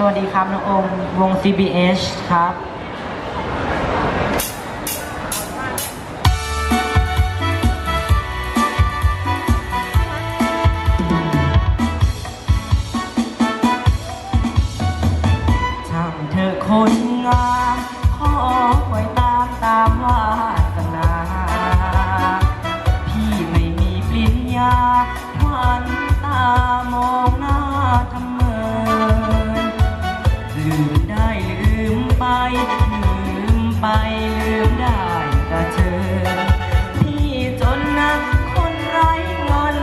สวัสดีครับน้องอมวง CBH ครับทำเธอคนงาน ได้ลืมไป ลืมไปลืมได้ก็เธอที่จนนะคนไร้เงิน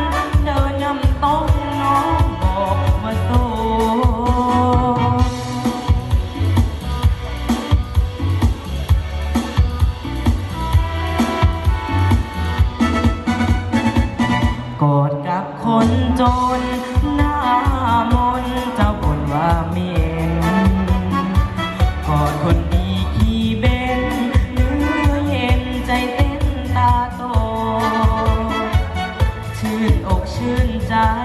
เดินนำต้องน้องบอกมาโสดกอดกับคนจน die.